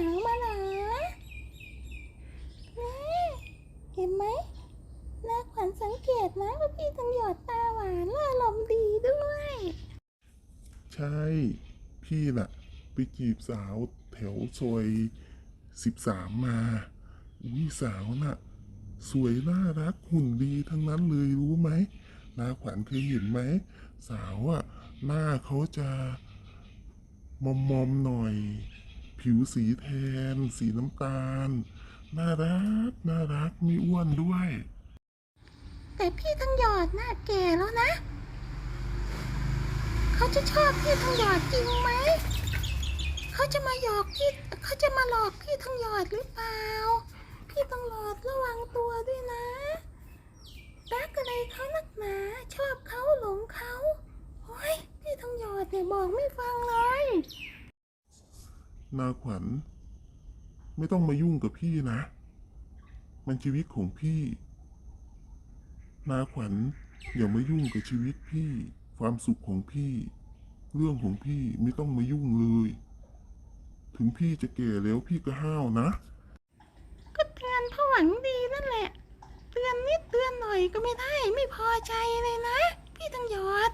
าวมาเหรอแม่เห็นไหมนาขวัญสังเกตนะว่าพี่ต้งหยอดตาหวานและอารมณ์ดีด้วย ใช่ พี่น่ะ ไปจีบสาวแถวซอยสิบสามมา อุ้ยสาวน่ะ สวยน่ารักหุ่นดีทั้งนั้นเลยรู้ไหมนาขวัญเคยเห็นไหม สาวอะหน้าเขาจะมอมมอมๆหน่อย ผิวสีแทน สีน้ำตาล น่ารัก น่ารักไม่อ้วนด้วย แต่พี่ทั้งหยอดน่าแก่แล้วนะ เขาจะชอบพี่ทั้งหยอดจริงไหม เขาจะมาหยอกพี่ เขาจะมาหลอกพี่ทั้งหยอดหรือเปล่า พี่ต้องหลอดระวังตัวด้วยนะ รักอะไรเขานักหนา ชอบเขาหลงเขาโอ้ยพี่ทั้งหยอดเนี่ยบอกไม่ฟังเลย นาขวัญ ไม่ต้องมายุ่งกับพี่นะ มันชีวิตของพี่ นาขวัญอย่ามายุ่งกับชีวิตพี่ ความสุขของพี่ เรื่องของพี่ไม่ต้องมายุ่งเลย ถึงพี่จะแก่แล้วพี่ก็ห้าวนะ ก็เตือนเพราะหวังดีนั่นแหละ เตือนนิดเตือนหน่อยก็ไม่ได้ไม่พอใจเลยนะ พี่ทั้งยอด